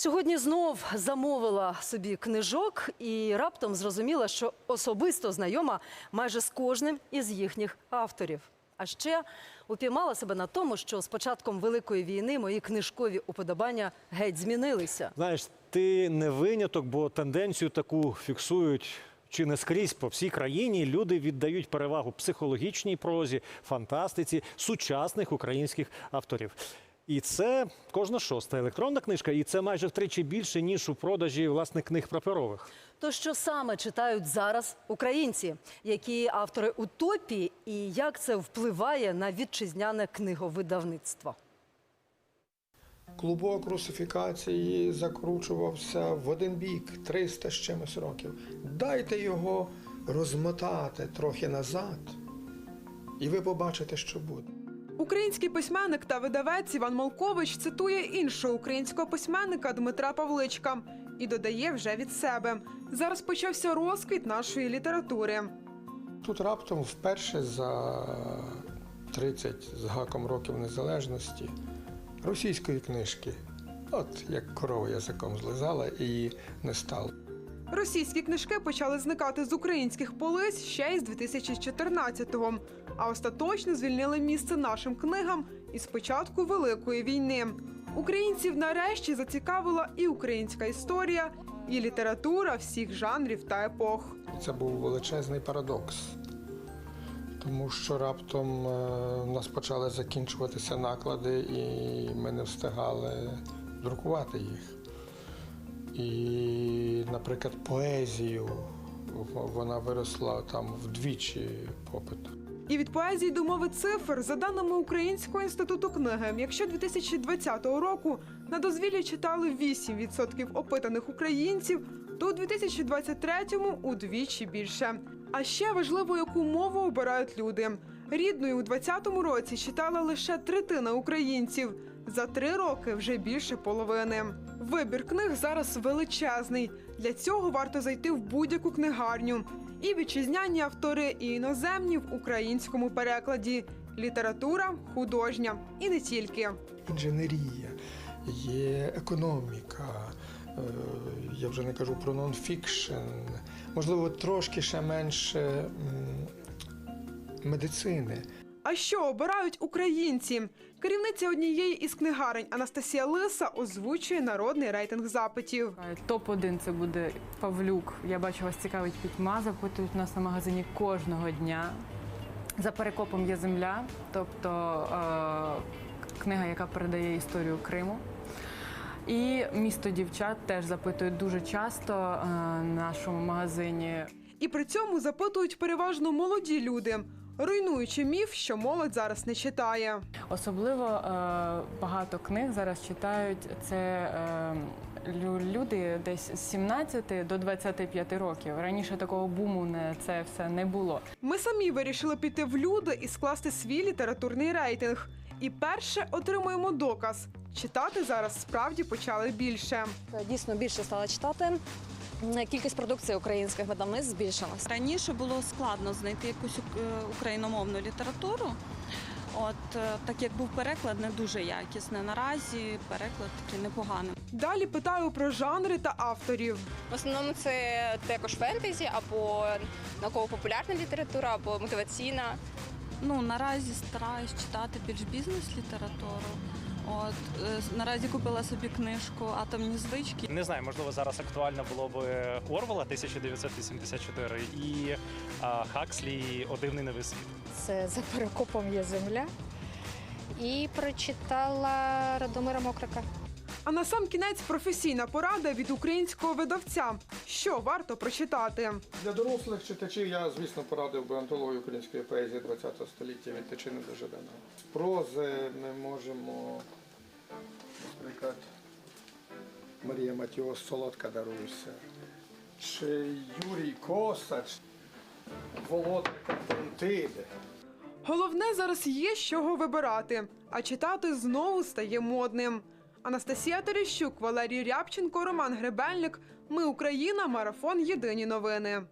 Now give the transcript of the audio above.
Сьогодні знов замовила собі книжок і раптом зрозуміла, що особисто знайома майже з кожним із їхніх авторів. А ще упіймала себе на тому, що з початком великої війни мої книжкові уподобання геть змінилися. Знаєш, ти не виняток, бо тенденцію таку фіксують. Чи не скрізь по всій країні люди віддають перевагу психологічній прозі, фантастиці сучасних українських авторів. І це кожна шоста електронна книжка, і це майже втричі більше ніж у продажі власне книг паперових. То що саме читають зараз українці, які автори утопії, і як це впливає на вітчизняне книговидавництво? Клубок русифікації закручувався в один бік 300 з чимось років. Дайте його розмотати трохи назад, і ви побачите, що буде. Український письменник та видавець Іван Малкович цитує іншого українського письменника Дмитра Павличка і додає вже від себе. Зараз почався розквіт нашої літератури. Тут раптом вперше за 30 з гаком років незалежності російської книжки, от як корова язиком злизала і не стало. Російські книжки почали зникати з українських полиць ще із 2014-го, а остаточно звільнили місце нашим книгам із початку Великої війни. Українців нарешті зацікавила і українська історія, і література всіх жанрів та епох. Це був величезний парадокс, тому що раптом е, у нас почали закінчуватися наклади, і ми не встигали друкувати їх. І, наприклад, поезію вона виросла там вдвічі попиту. І від поезії до мови цифр, за даними Українського інституту книги, якщо 2020 року на дозвіллі читали 8% опитаних українців, то у 2023-му удвічі більше. А ще важливо, яку мову обирають люди. Рідною у 2020 році читала лише третина українців. За три роки вже більше половини. Вибір книг зараз величезний. Для цього варто зайти в будь-яку книгарню. І вітчизняні автори, і іноземні в українському перекладі. Література, художня і не тільки. Інженерія, є економіка, е, я вже не кажу про нонфікшн, можливо, трошки ще менше медицини. А що обирають українці? Керівниця однієї із книгарень Анастасія Лиса озвучує народний рейтинг запитів. Топ 1 це буде Павлюк. Я бачу, вас цікавить пітьма. Запитують у нас на магазині кожного дня. За перекопом є земля, тобто е- книга, яка передає історію Криму. І місто дівчат теж запитують дуже часто е, нашому магазині. І при цьому запитують переважно молоді люди, руйнуючи міф, що молодь зараз не читає. Особливо е, багато книг зараз читають це е, люди десь з 17 до 25 років. Раніше такого буму не це все не було. Ми самі вирішили піти в люди і скласти свій літературний рейтинг. І перше отримуємо доказ. Читати зараз справді почали більше. Дійсно більше стала читати. М, Кількість продукції українських видавництв збільшилась. Раніше було складно знайти якусь е, україномовну літературу. От е, так як був переклад не дуже якісний. Наразі переклад такий непоганий. Далі питаю про жанри та авторів. В основному це також фентезі або науково-популярна література, або мотиваційна. Ну наразі стараюсь читати більш бізнес-літературу. От е, наразі купила собі книжку Атомні звички. Не знаю, можливо, зараз актуально було б Орвела 1984 і а, Хакслі «О дивний новий світ. Це за перекопом є земля. І прочитала Радомира Мокрика. А на сам кінець професійна порада від українського видавця. Що варто прочитати? Для дорослих читачів я, звісно, порадив би антологію української поезії ХХ століття від Тичини до Жадана. Прози ми можемо, наприклад, Марія Матіос Солодка даруйся, чи Юрій Косач, Володар Контантиди. Головне зараз є з чого вибирати, а читати знову стає модним. Анастасія Терещук, Валерій Рябченко, Роман Гребельник. Ми Україна. Марафон. Єдині новини.